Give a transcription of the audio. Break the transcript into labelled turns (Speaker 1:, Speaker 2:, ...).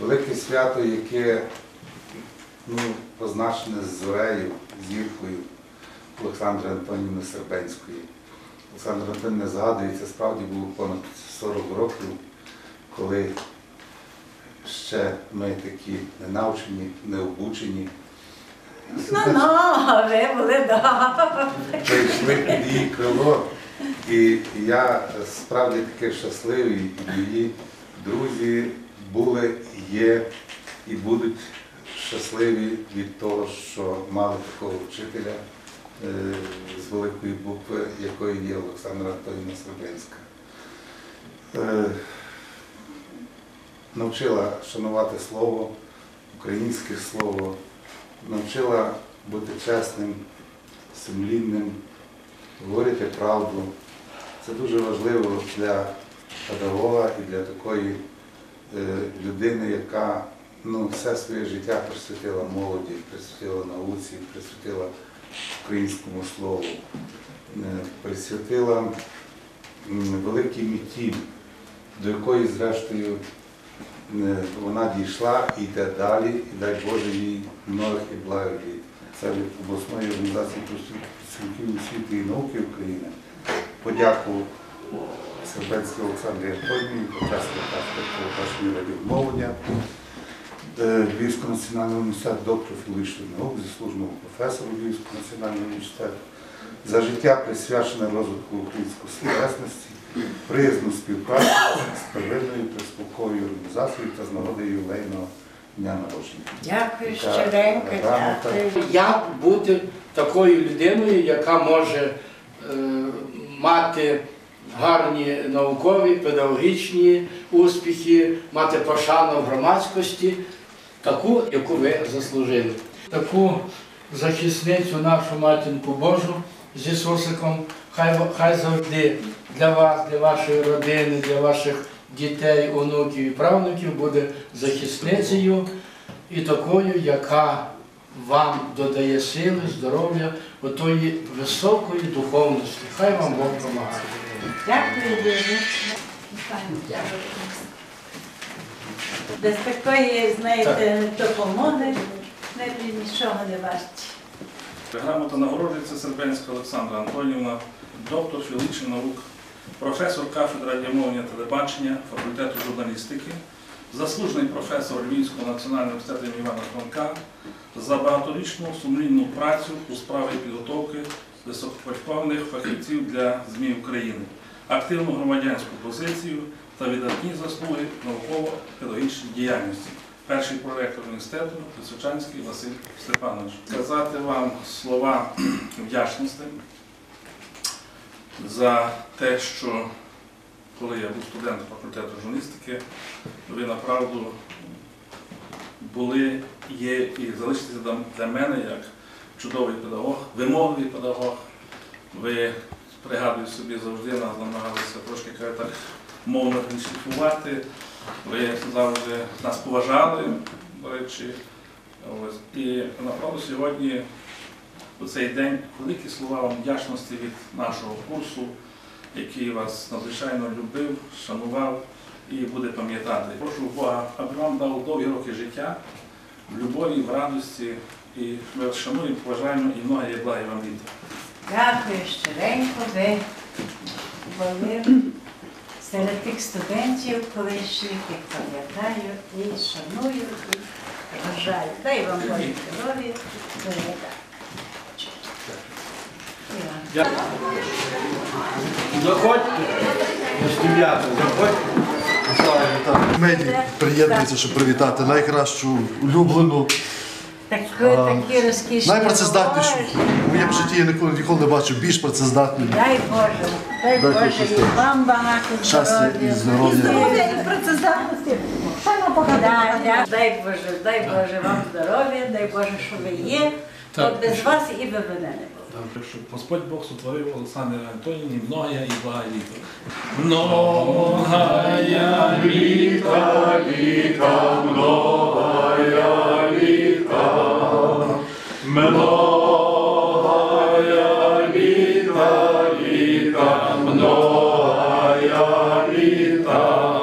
Speaker 1: Велике свято, яке ну, позначене з зорею, зіркою Олександри Антонівни Сербенської. Олександра Антонівна згадується, справді було понад 40 років, коли ще ми такі ненавчені, необучені,
Speaker 2: Ну, ну, ви були, да.
Speaker 1: прийшли під її крило. І я справді такий щасливий, і мої друзі були, є і будуть щасливі від того, що мали такого вчителя е, з великої букви, якою є Олександра Антонівна Сербинська. Е, Навчила шанувати слово, українське слово, навчила бути чесним, сумлінним, говорити правду. Це дуже важливо для педагога і для такої людини, яка ну, все своє життя присвятила молоді, присвятила науці, присвятила українському слову, е, присвятила великій меті, до якої, зрештою, е, вона дійшла і йде далі, і дай Боже їй многих і благих. Це від обласної організації працівників освіти і науки України. Подяку Сербецькій Олександрі Антонівні, почесний першої радіомовлення, е, Львівського національного університету, доктору філологічних наук, заслуженому професору Львівського національного університету, за життя присвячене розвитку української словесності, приязну співпрацю з первинною приспілковою організацією та з нагодою ювілейного дня народження.
Speaker 2: Дякую, щиренько, дякую.
Speaker 3: Як бути такою людиною, яка може е, мати гарні наукові, педагогічні успіхи, мати пошану в громадськості, таку, яку ви заслужили. Таку захисницю нашу матінку Божу з Ісусиком, хай, хай завжди для вас, для вашої родини, для ваших дітей, онуків і правнуків буде захисницею і такою, яка вам додає сили, здоров'я, отої високої духовності. Хай вам Бог допомагає.
Speaker 2: Дякую дуже. Без такої, знаєте, допомоги не нічого не варті.
Speaker 4: Грамота нагороджується Сербенська Олександра Антонівна, доктор філологічних наук, професор кафедри радіомовлення телебачення, факультету журналістики, заслужений професор Львівського національного університету Івана Франка за багаторічну сумлінну працю у справі підготовки висококваліфікованих фахівців для ЗМІ України, активну громадянську позицію та видатні заслуги науково-педагогічній діяльності перший проректор університету Височанський Василь Степанович. Сказати вам слова вдячності за те, що коли я був студентом факультету журналістики, ви направду були, є і залишитеся для- мене як чудовий педагог, вимогливий педагог. Ви пригадую собі завжди нас намагалися трошки так мовно шліфувати. Ви завжди нас поважали, до речі. Ось. І направду сьогодні у цей день великі слова вам вдячності від нашого курсу, який вас надзвичайно любив, шанував і буде пам'ятати. Прошу Бога, аби вам дав довгі роки життя в любові, в радості. І ми вас шануємо, поважаємо і много є благі вам літа.
Speaker 2: Дякую щиренько, ви були серед тих студентів колишніх, їх пам'ятаю і шаную, і вважаю. Дай вам Боже здоров'я, вам.
Speaker 3: Заходьте, заходьте.
Speaker 5: Медії приєднується, щоб привітати найкращу улюблену,
Speaker 2: Так, такі розкішні.
Speaker 5: найпрацездатнішу.
Speaker 2: бувають.
Speaker 5: В моєму житті я ніколи ніколи не бачив більш працездатної.
Speaker 2: Дай Боже, дай Боже, і вам багато
Speaker 5: Щастя і здоров'я.
Speaker 2: Здоров'я і працездатності. Да, да. Дай Боже, дай Боже вам здоров'я, дай Боже, що ви є. От без вас і би мене не було.
Speaker 4: Щоб Господь Бог сотворив Олександрі Антонівні многая і блага літа. Многая літа, літа, многая літа, многая літа, літа, многая літа,